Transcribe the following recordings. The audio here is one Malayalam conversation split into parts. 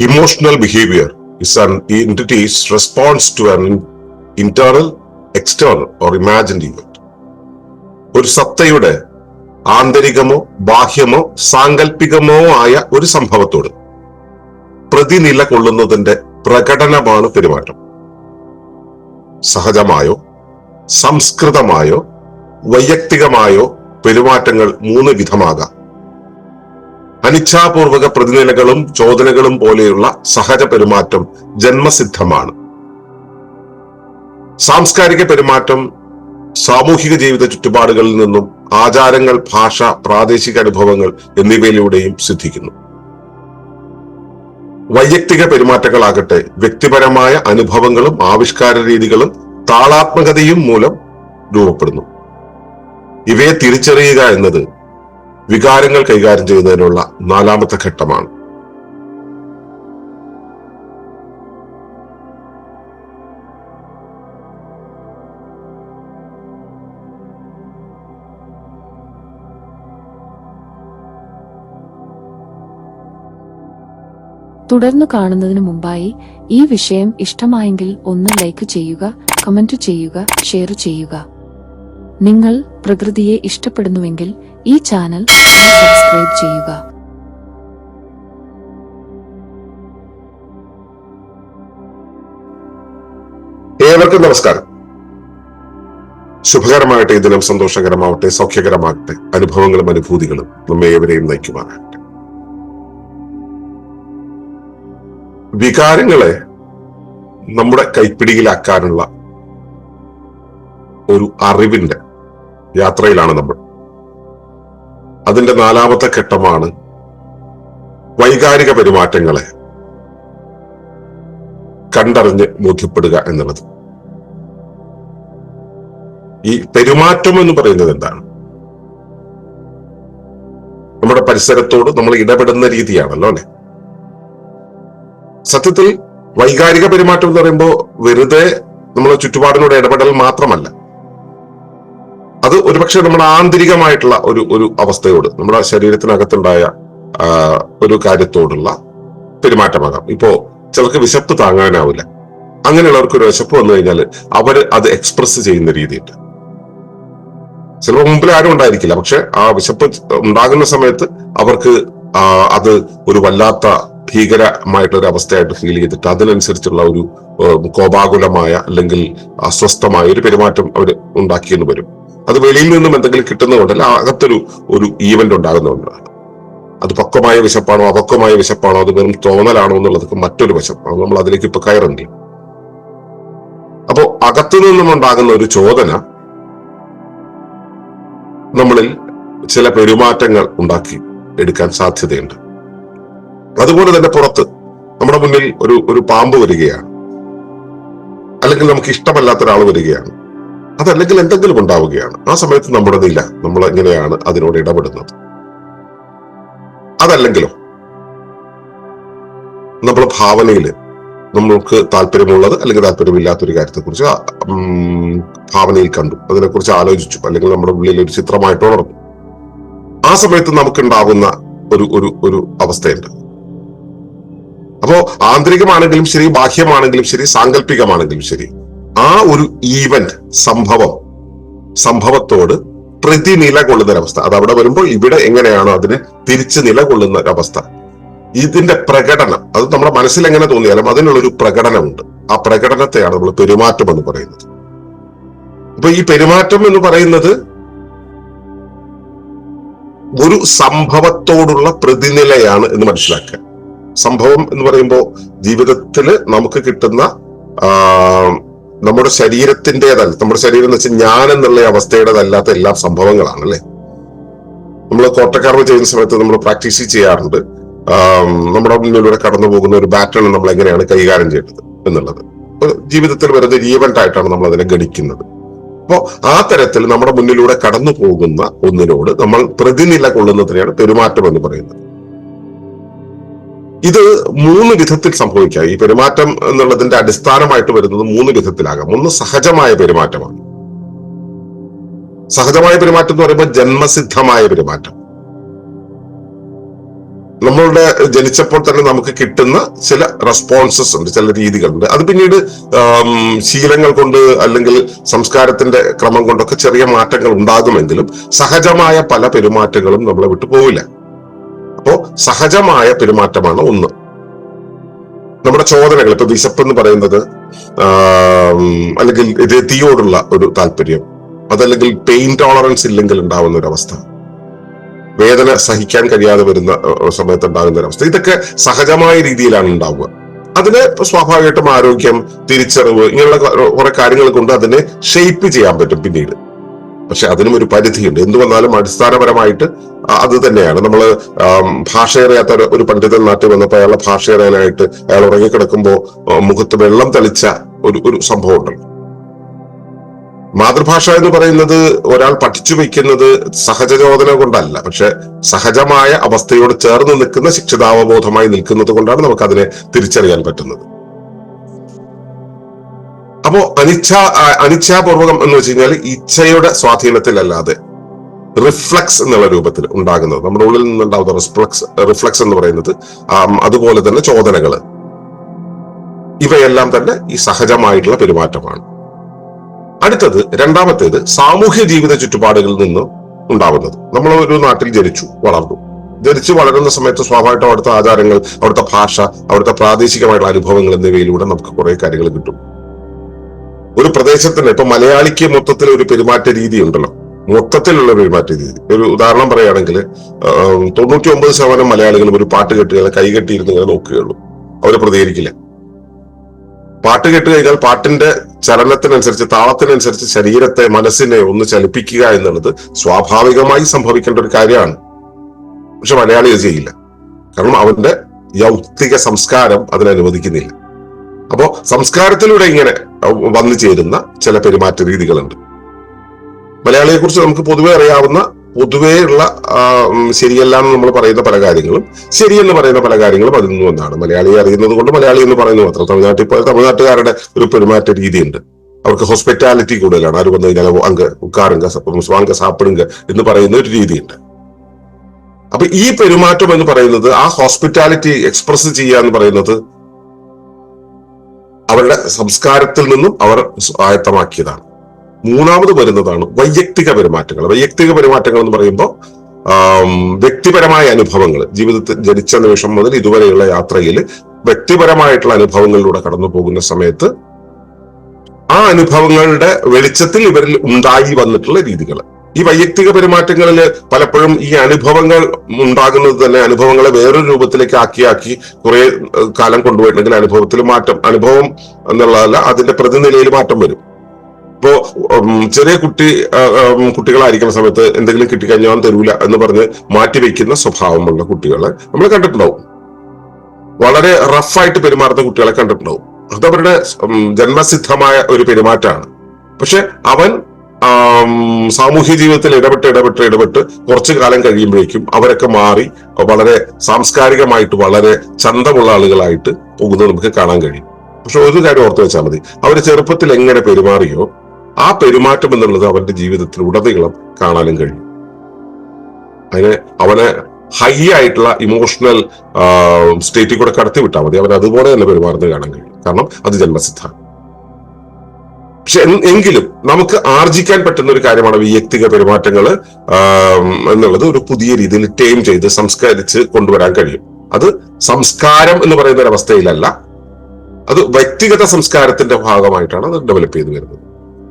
Emotional behavior is an entity's response to an internal external or imagined event. ഒരു സത്തയുടെ ആന്തരികമോ ബാഹ്യമോ സാങ്കല്പികമോ ആയ ഒരു സംഭവത്തോട് പ്രതിനില കൊള്ളുന്നതിന്റെ പ്രകടനമാണ് പെരുമാറ്റം സഹജമായോ സംസ്കൃതമായോ വൈയക്തികമായോ പെരുമാറ്റങ്ങൾ മൂന്ന് വിധമാകാം അനിച്ഛാപൂർവക പ്രതിനിലകളും ചോദനകളും പോലെയുള്ള സഹജ പെരുമാറ്റം ജന്മസിദ്ധമാണ്. സാംസ്കാരിക പെരുമാറ്റം സാമൂഹിക ജീവിത ചുറ്റുപാടുകളിൽ നിന്നും ആചാരങ്ങൾ ഭാഷ പ്രാദേശിക അനുഭവങ്ങൾ എന്നിവയിലൂടെയും സിദ്ധിക്കുന്നു. വൈയക്തിക പെരുമാറ്റങ്ങളാകട്ടെ വ്യക്തിപരമായ അനുഭവങ്ങളും ആവിഷ്കാര രീതികളും താളാത്മകതയും മൂലം രൂപപ്പെടുന്നു. ഇവയെ തിരിച്ചറിയുക എന്നത് വികാരങ്ങൾ കൈകാര്യം ചെയ്യുന്നതിനുള്ള നാലാമത്തെ ഘട്ടമാണ്. തുടർന്ന് കാണുന്നതിന് മുമ്പായി ഈ വിഷയം ഇഷ്ടമായെങ്കിൽ ഒന്ന് ലൈക്ക് ചെയ്യുക കമന്റ് ചെയ്യുക ഷെയർ ചെയ്യുക. നിങ്ങൾ പ്രകൃതിയെ ഇഷ്ടപ്പെടുന്നുവെങ്കിൽ ഈ ചാനൽ സബ്സ്ക്രൈബ് ചെയ്യുക. ഏവർക്കും നമസ്കാരം. ശുഭകരമായിട്ട് ദിനം സന്തോഷകരമാവട്ടെ സൗഖ്യകരമാകട്ടെ അനുഭവങ്ങളും അനുഭൂതികളും നമ്മെ ഏവരെയും നയിക്കുമാറാകട്ടെ. വികാരങ്ങളെ നമ്മുടെ കൈപ്പിടിയിലാക്കാനുള്ള ഒരു അറിവിന്റെ യാത്രയിലാണ് നമ്മൾ. അതിന്റെ നാലാമത്തെ ഘട്ടമാണ് വൈകാരിക പെരുമാറ്റങ്ങളെ കണ്ടറിഞ്ഞ് ബോധ്യപ്പെടുക എന്നുള്ളത്. ഈ പെരുമാറ്റം എന്ന് പറയുന്നത് എന്താണ്? നമ്മുടെ പരിസരത്തോട് നമ്മൾ ഇടപെടുന്ന രീതിയാണല്ലോ അല്ലെ? സത്യത്തിൽ വൈകാരിക പെരുമാറ്റം എന്ന് പറയുമ്പോൾ വെറുതെ നമ്മളെ ചുറ്റുപാടിനോട് ഇടപെടൽ മാത്രമല്ല. അത് ഒരുപക്ഷെ നമ്മുടെ ആന്തരികമായിട്ടുള്ള ഒരു ഒരു അവസ്ഥയോട് നമ്മുടെ ശരീരത്തിനകത്തുണ്ടായ ഒരു കാര്യത്തോടുള്ള പെരുമാറ്റമാകാം. ഇപ്പോ ചിലർക്ക് വിശപ്പ് താങ്ങാനാവില്ല. അങ്ങനെയുള്ളവർക്ക് ഒരു വിശപ്പ് വന്നു കഴിഞ്ഞാൽ അവർ അത് എക്സ്പ്രസ് ചെയ്യുന്ന രീതിയുണ്ട്. ചിലപ്പോൾ മുമ്പിൽ ആരും ഉണ്ടായിരിക്കില്ല പക്ഷെ ആ വിശപ്പ് ഉണ്ടാകുന്ന സമയത്ത് അവർക്ക് അത് ഒരു വല്ലാത്ത ഭീകരമായിട്ടുള്ള അവസ്ഥയായിട്ട് ഫീൽ ചെയ്തിട്ട് അതിനനുസരിച്ചുള്ള ഒരു കോപാകുലമായ അല്ലെങ്കിൽ അസ്വസ്ഥമായ ഒരു പെരുമാറ്റം അവർ ഉണ്ടാക്കിയെന്ന് വരും. അത് വെളിയിൽ നിന്നും എന്തെങ്കിലും കിട്ടുന്നതുകൊണ്ടല്ല അകത്തൊരു ഒരു ഈവന്റ് ഉണ്ടാകുന്നതുകൊണ്ടാണ് അത് പക്വമായ വിശപ്പാണോ അപക്വമായ വിശപ്പാണോ അത് വെറും തോന്നലാണോ എന്നുള്ളതൊക്കെ മറ്റൊരു വശം അത് നമ്മൾ അതിലേക്ക് ഇപ്പൊ കയറണ്ടി? അപ്പോ അകത്തു നിന്നും ഉണ്ടാകുന്ന ഒരു ചോദന നമ്മളിൽ ചില പെരുമാറ്റങ്ങൾ ഉണ്ടാക്കി എടുക്കാൻ സാധ്യതയുണ്ട്. അതുപോലെ തന്നെ പുറത്ത് നമ്മുടെ മുന്നിൽ ഒരു ഒരു പാമ്പ് വരികയാണ്. അല്ലെങ്കിൽ നമുക്ക് ഇഷ്ടമല്ലാത്ത ഒരാൾ വരികയാണ്. അതല്ലെങ്കിൽ എന്തെങ്കിലും ഉണ്ടാവുകയാണ്. ആ സമയത്ത് നമ്മുടെ നില നമ്മൾ എങ്ങനെയാണ് അതിനോട് ഇടപെടുന്നത്? അതല്ലെങ്കിലോ? നമ്മുടെ ഭാവനയിൽ നമ്മൾക്ക് താല്പര്യമുള്ളത് അല്ലെങ്കിൽ താല്പര്യമില്ലാത്തൊരു കാര്യത്തെക്കുറിച്ച് ഭാവനയിൽ കണ്ടു. അതിനെക്കുറിച്ച് ആലോചിച്ചു. അല്ലെങ്കിൽ നമ്മുടെ ഉള്ളിൽ ഒരു ചിത്രമായിട്ട് ഉണർന്നു. ആ സമയത്ത് നമുക്കുണ്ടാകുന്ന ഒരു ഒരു ഒരു അവസ്ഥയുണ്ട്. അപ്പോ ആന്തരികമാണെങ്കിലും ശരി ബാഹ്യമാണെങ്കിലും ശരി സാങ്കല്പികമാണെങ്കിലും ശരി ആ ഒരു ഈവന്റ് സംഭവം സംഭവത്തോട് പ്രതി നിലകൊള്ളുന്ന ഒരവസ്ഥ അത് അവിടെ വരുമ്പോൾ ഇവിടെ എങ്ങനെയാണോ അതിന് തിരിച്ച് നിലകൊള്ളുന്ന ഒരവസ്ഥ ഇതിന്റെ പ്രകടനം അത് നമ്മുടെ മനസ്സിൽ എങ്ങനെ തോന്നിയാലും അതിനുള്ളൊരു പ്രകടനമുണ്ട്. ആ പ്രകടനത്തെയാണ് നമ്മൾ പെരുമാറ്റം എന്ന് പറയുന്നത്. അപ്പൊ ഈ പെരുമാറ്റം എന്ന് പറയുന്നത് ഒരു സംഭവത്തോടുള്ള പ്രതിനിലയാണ് എന്ന് മനസ്സിലാക്കുക. സംഭവം എന്ന് പറയുമ്പോൾ ജീവിതത്തിൽ നമുക്ക് കിട്ടുന്ന നമ്മുടെ ശരീരത്തിന്റെതല്ല. നമ്മുടെ ശരീരം എന്ന് വെച്ചാൽ ഞാൻ എന്നുള്ള അവസ്ഥയുടേതല്ലാത്ത എല്ലാ സംഭവങ്ങളാണ് അല്ലേ? നമ്മൾ കോട്ടക്കാർവ് ചെയ്യുന്ന സമയത്ത് നമ്മൾ പ്രാക്ടീസ് ചെയ്യാറുണ്ട്. നമ്മുടെ മുന്നിലൂടെ കടന്നു പോകുന്ന ഒരു ബാറ്റേൺ നമ്മൾ എങ്ങനെയാണ് കൈകാര്യം ചെയ്യേണ്ടത് എന്നുള്ളത്. ജീവിതത്തിൽ വരുന്ന ഒരു ഈവന്റ് ആയിട്ടാണ് നമ്മൾ അതിനെ ഗണിക്കുന്നത്. അപ്പോൾ ആ തരത്തിൽ നമ്മുടെ മുന്നിലൂടെ കടന്നു പോകുന്ന ഒന്നിനോട് നമ്മൾ പ്രതിനില കൊള്ളുന്നതിനെയാണ് പെരുമാറ്റം എന്ന് പറയുന്നത്. ഇത് മൂന്ന് വിധത്തിൽ സംഭവിക്കാം. ഈ പെരുമാറ്റം എന്നുള്ളതിന്റെ അടിസ്ഥാനമായിട്ട് വരുന്നത് മൂന്ന് വിധത്തിലാകാം. ഒന്ന് സഹജമായ പെരുമാറ്റമാണ്. സഹജമായ പെരുമാറ്റം എന്ന് പറയുമ്പോൾ ജന്മസിദ്ധമായ പെരുമാറ്റം. നമ്മളുടെ ജനിച്ചപ്പോൾ തന്നെ നമുക്ക് കിട്ടുന്ന ചില റെസ്പോൺസസ് ഉണ്ട് ചില രീതികളുണ്ട്. അത് പിന്നീട് ശീലങ്ങൾ കൊണ്ട് അല്ലെങ്കിൽ സംസ്കാരത്തിന്റെ ക്രമം കൊണ്ടൊക്കെ ചെറിയ മാറ്റങ്ങൾ ഉണ്ടാകുമെങ്കിലും സഹജമായ പല പെരുമാറ്റങ്ങളും നമ്മളെ വിട്ടു പോവില്ല. അപ്പോ സഹജമായ പെരുമാറ്റമാണ് ഒന്ന്. നമ്മുടെ ചോദനകൾ ഇപ്പൊ വിശപ്പ് എന്ന് പറയുന്നത് അല്ലെങ്കിൽ രതിയോടുള്ള ഒരു താല്പര്യം അതല്ലെങ്കിൽ പെയിൻ ടോളറൻസ് ഇല്ലെങ്കിൽ ഉണ്ടാവുന്ന ഒരു അവസ്ഥ വേദന സഹിക്കാൻ കഴിയാതെ വരുന്ന സമയത്ത് ഉണ്ടാകുന്ന ഒരു അവസ്ഥ. ഇതൊക്കെ സഹജമായ രീതിയിലാണ് ഉണ്ടാവുക. അതിന് സ്വാഭാവികമായിട്ടും ആരോഗ്യം തിരിച്ചറിവ് ഇങ്ങനെയുള്ള കുറെ കാര്യങ്ങൾ കൊണ്ട് അതിനെ ഷെയ്പ്പ് ചെയ്യാൻ പറ്റും പിന്നീട്. പക്ഷെ അതിനും ഒരു പരിധിയുണ്ട്. എന്തു വന്നാലും അടിസ്ഥാനപരമായിട്ട് അത് തന്നെയാണ്. നമ്മൾ ഭാഷ അറിയാത്ത ഒരു- പണ്ഡിതൻ നാട്ടിൽ വന്നപ്പോൾ അയാളെ ഭാഷ അറിയാനായിട്ട് അയാൾ ഉറങ്ങിക്കിടക്കുമ്പോ ആ, മുഖത്ത് വെള്ളം തളിച്ച ഒരു ഒരു സംഭവം ഉണ്ടല്ലോ മാതൃഭാഷ എന്ന് പറയുന്നത് ഒരാൾ പഠിച്ചു വയ്ക്കുന്നത് സഹജചോദന കൊണ്ടല്ല. പക്ഷെ സഹജമായ അവസ്ഥയോട് ചേർന്ന് നിൽക്കുന്ന ശിക്ഷിതാവബോധമായി നിൽക്കുന്നത് കൊണ്ടാണ് നമുക്ക് അതിനെ തിരിച്ചറിയാൻ പറ്റുന്നത്. അപ്പോ അനിച്ഛാ അനിച്ഛാപൂർവകം എന്ന് വെച്ച് കഴിഞ്ഞാൽ ഇച്ഛയുടെ സ്വാധീനത്തിലല്ലാതെ റിഫ്ലക്സ് എന്നുള്ള രൂപത്തിൽ ഉണ്ടാകുന്നത്. നമ്മുടെ ഉള്ളിൽ നിന്നുണ്ടാവുന്ന റിഫ്ലക്സ് റിഫ്ലക്സ് എന്ന് പറയുന്നത് അതുപോലെ തന്നെ ചോദനകൾ. ഇവയെല്ലാം തന്നെ ഈ സഹജമായിട്ടുള്ള പെരുമാറ്റമാണ്. അടുത്തത് രണ്ടാമത്തേത് സാമൂഹ്യ ജീവിത ചുറ്റുപാടുകളിൽ നിന്ന് ഉണ്ടാവുന്നത് നമ്മൾ ഒരു നാട്ടിൽ ജനിച്ചു വളർന്നു. ജനിച്ചു വളരുന്ന സമയത്ത് സ്വാഭാവികമായിട്ടും അവിടുത്തെ ആചാരങ്ങൾ അവിടുത്തെ ഭാഷ അവിടുത്തെ പ്രാദേശികമായിട്ടുള്ള അനുഭവങ്ങൾ എന്നിവയിലൂടെ നമുക്ക് കുറെ കാര്യങ്ങൾ കിട്ടും. ഒരു പ്രദേശത്തിന് ഇപ്പൊ മലയാളിക്ക് മൊത്തത്തിൽ ഒരു പെരുമാറ്റ രീതി ഉണ്ടല്ലോ. മൊത്തത്തിലുള്ള പെരുമാറ്റ രീതി. ഒരു ഉദാഹരണം പറയുകയാണെങ്കിൽ തൊണ്ണൂറ്റി ഒമ്പത് ശതമാനം മലയാളികളും ഒരു പാട്ട് കെട്ടുകയാണ് കൈ കെട്ടിയിരുന്ന് ഇങ്ങനെ നോക്കുകയുള്ളൂ. അവർ പ്രതികരിക്കില്ല. പാട്ട് കേട്ട് കഴിഞ്ഞാൽ പാട്ടിന്റെ ചലനത്തിനനുസരിച്ച് താളത്തിനനുസരിച്ച് ശരീരത്തെ മനസ്സിനെ ഒന്ന് ചലിപ്പിക്കുക എന്നുള്ളത് സ്വാഭാവികമായി സംഭവിക്കേണ്ട ഒരു കാര്യമാണ്. പക്ഷെ മലയാളി അത് ചെയ്യില്ല. കാരണം അവന്റെ യൗക്തിക സംസ്കാരം അതിനനുവദിക്കുന്നില്ല. അപ്പോ സംസ്കാരത്തിലൂടെ ഇങ്ങനെ വന്നു ചേരുന്ന ചില പെരുമാറ്റ രീതികളുണ്ട്. മലയാളിയെ കുറിച്ച് നമുക്ക് പൊതുവെ അറിയാവുന്ന പൊതുവേ ഉള്ള ശരിയല്ല എന്ന് നമ്മൾ പറയുന്ന പല കാര്യങ്ങളും ശരിയെന്ന് പറയുന്ന പല കാര്യങ്ങളും അതിൽ നിന്ന് ഒന്നാണ് മലയാളിയെ അറിയുന്നത് കൊണ്ട് മലയാളി എന്ന് പറയുന്നത് മാത്രം. തമിഴ്നാട്ടിൽ തമിഴ്നാട്ടുകാരുടെ ഒരു പെരുമാറ്റ രീതിയുണ്ട്. അവർക്ക് ഹോസ്പിറ്റാലിറ്റി കൂടുതലാണ്. ആര് വന്നു കഴിഞ്ഞാൽ അങ്ക ഉക്കാറുങ്ക സാപ്പിടുങ്ക എന്ന് പറയുന്ന ഒരു രീതിയുണ്ട്. അപ്പൊ ഈ പെരുമാറ്റം എന്ന് പറയുന്നത് ആ ഹോസ്പിറ്റാലിറ്റി എക്സ്പ്രസ് ചെയ്യുക എന്ന് പറയുന്നത് അവരുടെ സംസ്കാരത്തിൽ നിന്നും അവർ ആയത്തമാക്കിയതാണ് മൂന്നാമത് വരുന്നതാണ് വൈയക്തിക പെരുമാറ്റങ്ങൾ. വൈയക്തിക പെരുമാറ്റങ്ങൾ എന്ന് പറയുമ്പോൾ വ്യക്തിപരമായ അനുഭവങ്ങൾ. ജീവിതത്തിൽ ജനിച്ച നിമിഷം മുതൽ ഇതുവരെയുള്ള യാത്രയിൽ വ്യക്തിപരമായിട്ടുള്ള അനുഭവങ്ങളിലൂടെ കടന്നു പോകുന്ന സമയത്ത് ആ അനുഭവങ്ങളുടെ വെളിച്ചത്തിൽ ഇവരിൽ ഉണ്ടായി വന്നിട്ടുള്ള രീതികൾ. ഈ വൈയക്തിക പെരുമാറ്റങ്ങളിൽ പലപ്പോഴും ഈ അനുഭവങ്ങൾ ഉണ്ടാകുന്നത് തന്നെ അനുഭവങ്ങളെ വേറൊരു രൂപത്തിലേക്ക് ആക്കി ആക്കി കുറെ കാലം കൊണ്ടുപോയിട്ടുണ്ടെങ്കിൽ അനുഭവത്തിൽ മാറ്റം അനുഭവം എന്നുള്ളതല്ല അതിന്റെ പ്രതിനിലയിൽ മാറ്റം വരും. ഇപ്പോ ചെറിയ കുട്ടി കുട്ടികളായിരിക്കുന്ന സമയത്ത് എന്തെങ്കിലും കിട്ടിക്കഴിഞ്ഞാൽ തരൂല എന്ന് പറഞ്ഞ് മാറ്റിവെക്കുന്ന സ്വഭാവമുള്ള കുട്ടികളെ നമ്മൾ കണ്ടിട്ടുണ്ടാവും. വളരെ റഫായിട്ട് പെരുമാറുന്ന കുട്ടികളെ കണ്ടിട്ടുണ്ടാവും. അതവരുടെ ജന്മസിദ്ധമായ ഒരു പെരുമാറ്റമാണ്. പക്ഷെ അവൻ സാമൂഹ്യ ജീവിതത്തിൽ ഇടപെട്ട് ഇടപെട്ട് ഇടപെട്ട് കുറച്ചു കാലം കഴിയുമ്പോഴേക്കും അവരൊക്കെ മാറി വളരെ സാംസ്കാരികമായിട്ട് വളരെ ചന്തമുള്ള ആളുകളായിട്ട് പോകുന്നത് നമുക്ക് കാണാൻ കഴിയും. പക്ഷെ ഒരു കാര്യം ഓർത്തു വെച്ചാൽ മതി. അവർ ചെറുപ്പത്തിൽ എങ്ങനെ പെരുമാറിയോ ആ പെരുമാറ്റം എന്നുള്ളത് അവന്റെ ജീവിതത്തിൽ ഉടനീളം കാണാനും കഴിയും. അതിനെ അവനെ ഹൈ ആയിട്ടുള്ള ഇമോഷണൽ സ്റ്റേറ്റിൽ കൂടെ കടത്തി വിട്ടാൽ മതി. അവൻ അതുപോലെ തന്നെ പെരുമാറുന്നത് കാണാൻ കഴിയും. കാരണം അത് ജന്മസിദ്ധാണ് പക്ഷെ എങ്കിലും നമുക്ക് ആർജിക്കാൻ പറ്റുന്ന ഒരു കാര്യമാണ് വൈയക്തിക പെരുമാറ്റങ്ങൾ എന്നുള്ളത് ഒരു പുതിയ രീതിയിൽ ടേം ചെയ്ത് സംസ്കരിച്ച് കൊണ്ടുവരാൻ കഴിയും. അത് സംസ്കാരം എന്ന് പറയുന്ന ഒരു അവസ്ഥയിലല്ല അത് വ്യക്തിഗത സംസ്കാരത്തിന്റെ ഭാഗമായിട്ടാണ് അത് ഡെവലപ്പ് ചെയ്തു വരുന്നത്.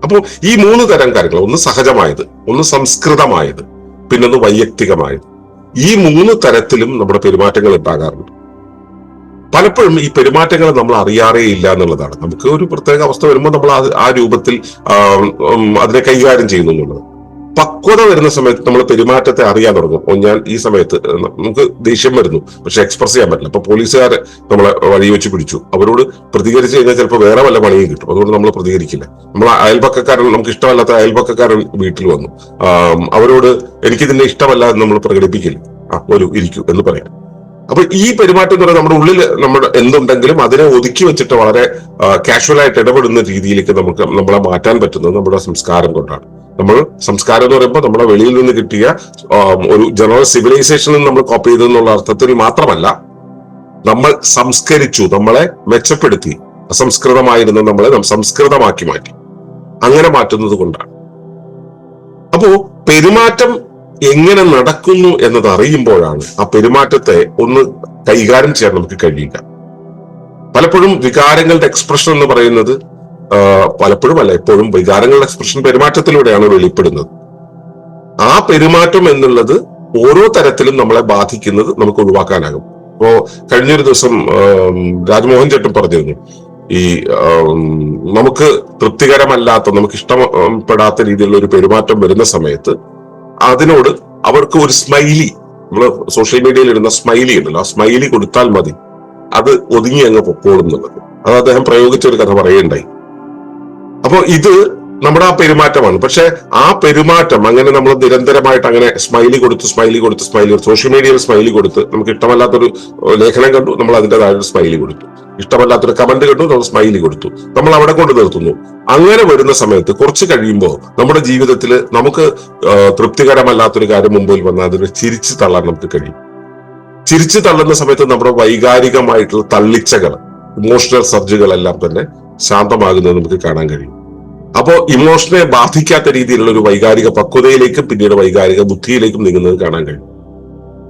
അപ്പോൾ ഈ മൂന്ന് തരം കാര്യങ്ങൾ ഒന്ന് സഹജമായത് ഒന്ന് സംസ്കൃതമായത് പിന്നൊന്ന് വൈയക്തികമായത് ഈ മൂന്ന് തരത്തിലും നമ്മുടെ പെരുമാറ്റങ്ങൾ ഉണ്ടാകാറുണ്ട്. പലപ്പോഴും ഈ പെരുമാറ്റങ്ങൾ നമ്മൾ അറിയാറേ ഇല്ല എന്നുള്ളതാണ്. നമുക്ക് ഒരു പ്രത്യേക അവസ്ഥ വരുമ്പോൾ നമ്മൾ ആ രൂപത്തിൽ അതിനെ കൈകാര്യം ചെയ്യുന്നു എന്നുള്ളത്. പക്വത വരുന്ന സമയത്ത് നമ്മൾ പെരുമാറ്റത്തെ അറിയാൻ തുടങ്ങും. ഓ ഞാൻ ഈ സമയത്ത് നമുക്ക് ദേഷ്യം വരുന്നു. പക്ഷെ എക്സ്പ്രസ് ചെയ്യാൻ പറ്റില്ല. അപ്പൊ പോലീസുകാർ നമ്മളെ വഴി വെച്ച് പിടിച്ചു. അവരോട് പ്രതികരിച്ചു കഴിഞ്ഞാൽ ചിലപ്പോൾ വേറെ വല്ല പണിയും കിട്ടും. അതുകൊണ്ട് നമ്മൾ പ്രതികരിക്കില്ല. നമ്മൾ അയൽപക്കക്കാരൻ നമുക്ക് ഇഷ്ടമല്ലാത്ത അയൽപക്കക്കാരൻ വീട്ടിൽ വന്നു. അവരോട് എനിക്കിതിന്റെ ഇഷ്ടമല്ല എന്ന് നമ്മൾ പ്രകടിപ്പിക്കില്ല. ആ ഒരു ഇരിക്കൂ എന്ന് പറയാം. അപ്പൊ ഈ പെരുമാറ്റം എന്ന് പറയുന്നത് നമ്മുടെ ഉള്ളിൽ നമ്മൾ എന്തുണ്ടെങ്കിലും അതിനെ ഒതുക്കി വെച്ചിട്ട് വളരെ കാഷ്വൽ ആയിട്ട് ഇടപെടുന്ന രീതിയിലേക്ക് നമുക്ക് നമ്മളെ മാറ്റാൻ പറ്റുന്നത് നമ്മുടെ സംസ്കാരം കൊണ്ടാണ്. നമ്മൾ സംസ്കാരം എന്ന് പറയുമ്പോൾ നമ്മുടെ വെളിയിൽ നിന്ന് കിട്ടിയ ഒരു ജനറൽ സിവിലൈസേഷനിൽ നമ്മൾ കോപ്പി ചെയ്തെന്നുള്ള അർത്ഥത്തിൽ മാത്രമല്ല നമ്മൾ സംസ്കരിച്ചു നമ്മളെ മെച്ചപ്പെടുത്തി അസംസ്കൃതമായിരുന്ന നമ്മളെ സംസ്കൃതമാക്കി മാറ്റി. അങ്ങനെ മാറ്റുന്നത് കൊണ്ടാണ്. അപ്പോ പെരുമാറ്റം എങ്ങനെ നടക്കുന്നു എന്നത് അറിയുമ്പോഴാണ് ആ പെരുമാറ്റത്തെ ഒന്ന് കൈകാര്യം ചെയ്യാൻ നമുക്ക് കഴിയുക. പലപ്പോഴും വികാരങ്ങളുടെ എക്സ്പ്രഷൻ എന്ന് പറയുന്നത് പലപ്പോഴും അല്ല എപ്പോഴും വികാരങ്ങളുടെ എക്സ്പ്രഷൻ പെരുമാറ്റത്തിലൂടെയാണ് വെളിപ്പെടുന്നത്. ആ പെരുമാറ്റം എന്നുള്ളത് ഓരോ തരത്തിലും നമ്മളെ ബാധിക്കുന്നത് നമുക്ക് ഒഴിവാക്കാനാകും. ഇപ്പോ കഴിഞ്ഞൊരു ദിവസം രാജ്മോഹൻ ചേട്ടൻ പറഞ്ഞിരുന്നു ഈ നമുക്ക് തൃപ്തികരമല്ലാത്ത നമുക്ക് ഇഷ്ടപ്പെടാത്ത രീതിയിലുള്ള ഒരു പെരുമാറ്റം വരുന്ന സമയത്ത് അതിനോട് അവർക്ക് ഒരു സ്മൈലി നമ്മൾ സോഷ്യൽ മീഡിയയിൽ ഇടുന്ന സ്മൈലി ഉണ്ടല്ലോ ആ സ്മൈലി കൊടുത്താൽ മതി. അത് ഒതുങ്ങി അങ്ങ് പൊക്കോളും എന്നുള്ളത്. അത് അദ്ദേഹം പ്രയോഗിച്ച ഒരു കഥ പറയുണ്ടായി അപ്പോ ഇത് നമ്മുടെ ആ പെരുമാറ്റമാണ്. പക്ഷെ ആ പെരുമാറ്റം അങ്ങനെ നമ്മൾ നിരന്തരമായിട്ട് അങ്ങനെ സ്മൈലി കൊടുത്ത് സ്മൈലി കൊടുത്ത് സ്മൈലി കൊടുത്ത് സോഷ്യൽ മീഡിയയിൽ സ്മൈലി കൊടുത്ത് നമുക്ക് ഇഷ്ടമല്ലാത്തൊരു ലേഖനം കണ്ടു നമ്മൾ അതിന്റെതായ സ്മൈലി കൊടുത്തു. ഇഷ്ടമല്ലാത്തൊരു കമന്റ് കണ്ടു നമ്മൾ സ്മൈലി കൊടുത്തു. നമ്മൾ അവിടെ കൊണ്ട് നിർത്തുന്നു. അങ്ങനെ വരുന്ന സമയത്ത് കുറച്ച് കഴിയുമ്പോൾ നമ്മുടെ ജീവിതത്തിൽ നമുക്ക് തൃപ്തികരമല്ലാത്തൊരു കാര്യം മുമ്പിൽ വന്നാൽ അതിനെ ചിരിച്ചു തള്ളാൻ നമുക്ക് കഴിയും. ചിരിച്ചു തള്ളുന്ന സമയത്ത് നമ്മുടെ വൈകാരികമായിട്ടുള്ള തള്ളിച്ചകൾ ഇമോഷണൽ സർജുകളെല്ലാം തന്നെ ശാന്തമാകുന്നത് നമുക്ക് കാണാൻ കഴിയും. അപ്പോ ഇമോഷനെ ബാധിക്കാത്ത രീതിയിലുള്ള ഒരു വൈകാരിക പക്വതയിലേക്കും പിന്നീട് വൈകാരിക ബുദ്ധിയിലേക്കും നീങ്ങുന്നത് കാണാൻ കഴിയും.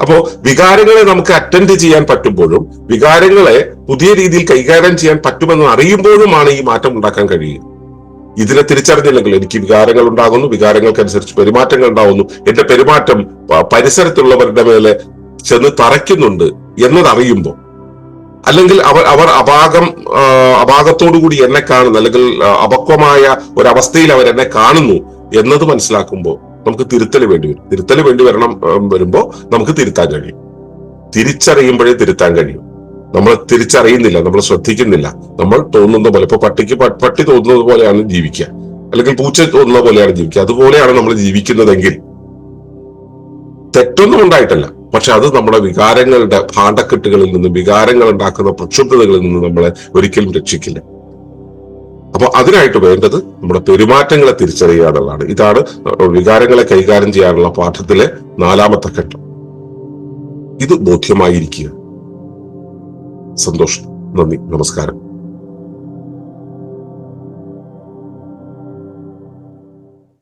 അപ്പോ വികാരങ്ങളെ നമുക്ക് അറ്റൻഡ് ചെയ്യാൻ പറ്റുമ്പോഴും വികാരങ്ങളെ പുതിയ രീതിയിൽ കൈകാര്യം ചെയ്യാൻ പറ്റുമെന്ന് അറിയുമ്പോഴുമാണ് ഈ മാറ്റം ഉണ്ടാക്കാൻ കഴിയുക. ഇതിനെ തിരിച്ചറിഞ്ഞില്ലെങ്കിൽ എനിക്ക് വികാരങ്ങൾ ഉണ്ടാകുന്നു വികാരങ്ങൾക്കനുസരിച്ച് പെരുമാറ്റങ്ങൾ ഉണ്ടാകുന്നു എന്റെ പെരുമാറ്റം പരിസരത്തുള്ളവരുടെ മേലെ ചെന്ന് തറയ്ക്കുന്നുണ്ട് എന്നതറിയുമ്പോൾ അല്ലെങ്കിൽ അവർ അവർ അപാകം ആ, അപാകത്തോടു കൂടി എന്നെ കാണുന്നു അല്ലെങ്കിൽ അപക്വമായ ഒരവസ്ഥയിൽ അവർ എന്നെ കാണുന്നു എന്നത് മനസ്സിലാക്കുമ്പോൾ നമുക്ക് തിരുത്തൽ വേണ്ടി വരും. തിരുത്തൽ വേണ്ടി വരണം വരുമ്പോൾ നമുക്ക് തിരുത്താൻ കഴിയും. തിരിച്ചറിയുമ്പോഴേ തിരുത്താൻ കഴിയും. നമ്മൾ തിരിച്ചറിയുന്നില്ല നമ്മൾ ശ്രദ്ധിക്കുന്നില്ല. നമ്മൾ തോന്നുന്ന പോലെ ഇപ്പൊ പട്ടിക്ക് പട്ടി തോന്നുന്നത് പോലെയാണ് ജീവിക്കുക. അല്ലെങ്കിൽ പൂച്ച തോന്നുന്ന പോലെയാണ് ജീവിക്കുക. അതുപോലെയാണ് നമ്മൾ ജീവിക്കുന്നതെങ്കിൽ തെറ്റൊന്നും ഉണ്ടായിട്ടല്ല. പക്ഷെ അത് നമ്മുടെ വികാരങ്ങളുടെ ഭാണ്ഡക്കെട്ടുകളിൽ നിന്ന് വികാരങ്ങൾ ഉണ്ടാക്കുന്ന പ്രക്ഷുബ്ധതകളിൽ നിന്ന് നമ്മളെ ഒരിക്കലും രക്ഷിക്കില്ല. അപ്പൊ അതിനായിട്ട് വേണ്ടത് നമ്മുടെ പെരുമാറ്റങ്ങളെ തിരിച്ചറിയുക എന്നുള്ളതാണ്. ഇതാണ് വികാരങ്ങളെ കൈകാര്യം ചെയ്യാനുള്ള പാഠത്തിലെ നാലാമത്തെ ഘട്ടം. ഇത് ബോധ്യമായിരിക്കുക. സന്തോഷം. നന്ദി. നമസ്കാരം.